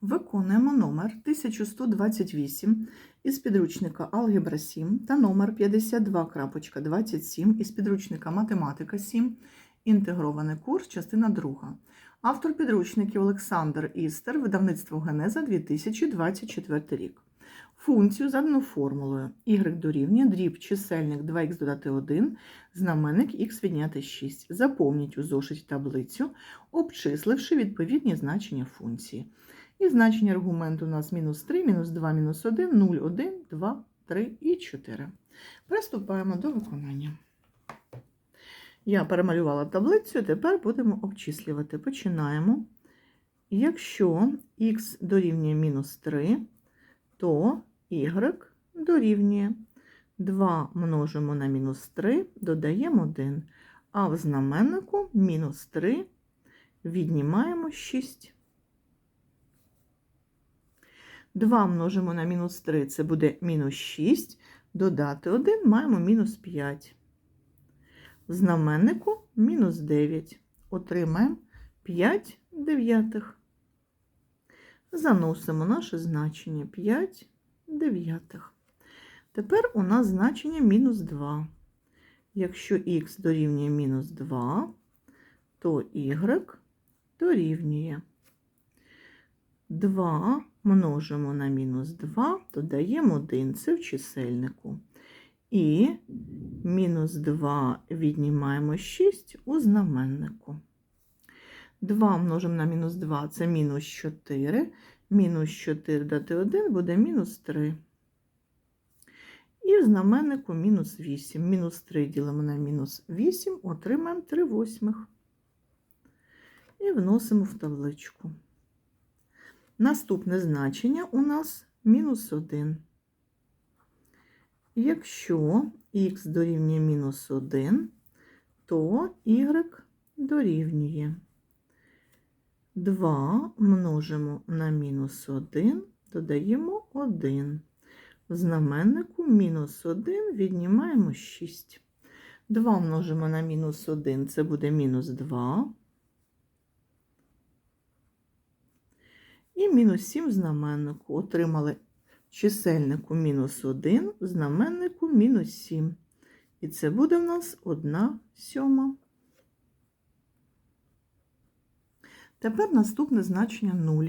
Виконуємо номер 1128 із підручника Алгебра 7 та номер 52.27 із підручника Математика 7. Інтегрований курс, частина 2. Автор підручників Олександр Істер, видавництво Генеза 2024 рік. Функцію задану формулою y дорівнює дріб чисельник 2х додати 1, знаменник х відняти 6. Заповніть у зошиті таблицю, обчисливши відповідні значення функції. І значення аргументу у нас мінус 3, мінус 2, мінус 1, 0, 1, 2, 3 і 4. Приступаємо до виконання. Я перемалювала таблицю, тепер будемо обчислювати. Починаємо. Якщо х дорівнює мінус 3, то y дорівнює 2 множимо на мінус 3, додаємо 1, а в знаменнику мінус 3 віднімаємо 6. 2 множимо на мінус 3, це буде мінус 6, додати 1, маємо мінус 5. В знаменнику мінус 9. Отримаємо 5 дев'ятих. Заносимо наше значення 5 дев'ятих. Тепер у нас значення мінус 2. Якщо х дорівнює мінус 2, то y дорівнює 2 множимо на мінус 2, додаємо 1, це в чисельнику. І мінус 2 віднімаємо 6 у знаменнику. 2 множимо на мінус 2 це мінус 4. Мінус 4 дати 1 буде мінус 3. І в знаменнику мінус 8. Мінус 3 ділимо на мінус 8, отримаємо 3 восьмих. І вносимо в табличку. Наступне значення у нас мінус 1. Якщо х дорівнює мінус 1, то y дорівнює 2 множимо на мінус 1, додаємо 1. В знаменнику мінус 1 віднімаємо 6. 2 множимо на мінус 1, це буде мінус 2. І мінус 7 в знаменнику. Отримали чисельнику мінус 1, в знаменнику мінус 7. І це буде в нас 1 сьома. Тепер наступне значення 0.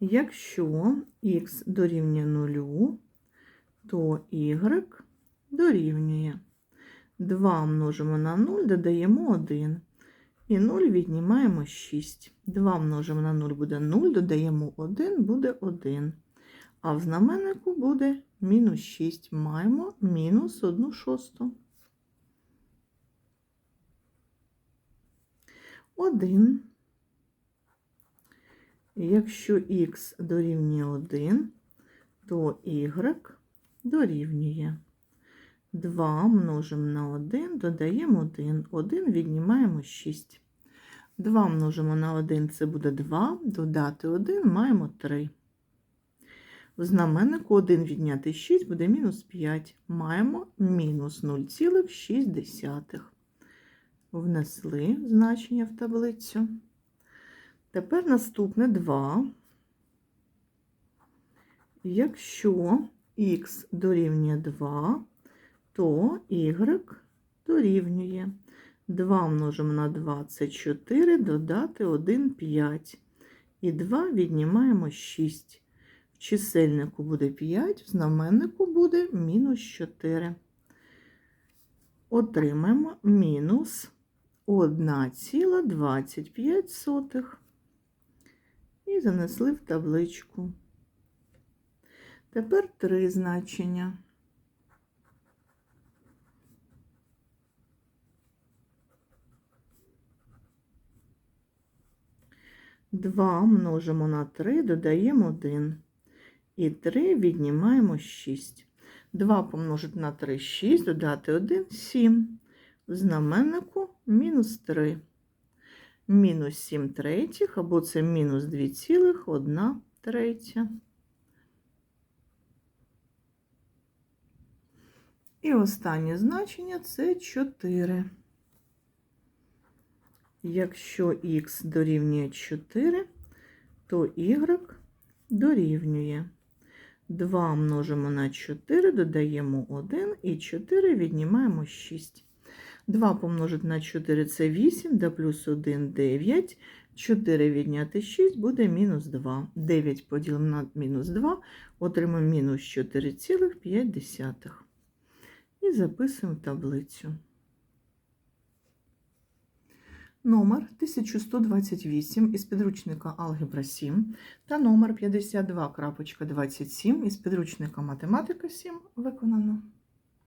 Якщо х дорівнює 0, то y дорівнює 2 множимо на 0, додаємо 1. І 0 віднімаємо 6. 2 множимо на 0 буде 0, додаємо 1, буде 1. А в знаменнику буде мінус 6. Маємо мінус 1 шосту. 1. Якщо х дорівнює 1, то y дорівнює 2 множимо на 1, додаємо 1, 1 віднімаємо 6. 2 множимо на 1, це буде 2, додати 1, маємо 3. В знаменнику 1 відняти 6 буде мінус 5. Маємо мінус 0,6. Внесли значення в таблицю. Тепер наступне 2. Якщо х дорівнює 2, то y дорівнює 2 множимо на 2 це 4, додати 1 5. І 2 віднімаємо 6. В чисельнику буде 5, в знаменнику буде мінус 4. Отримаємо мінус 1,25. І занесли в табличку. Тепер три значення. Два множимо на 3, додаємо 1. І 3 віднімаємо 6. 2 помножити на 3 6, додати 1 7. В знаменнику мінус 3. Мінус 7 третіх, або це мінус 2,1 третя. І останнє значення це 4. Якщо х дорівнює 4, то y дорівнює 2 множимо на 4, додаємо 1 і 4 віднімаємо 6. 2 помножити на 4 це 8, да плюс 1 9. 4 відняти 6 буде мінус 2. 9 поділимо на мінус 2, отримаємо мінус 4,5. І записуємо таблицю. Номер 1128 із підручника Алгебра 7 та номер 52.27 із підручника Математика 7 виконано.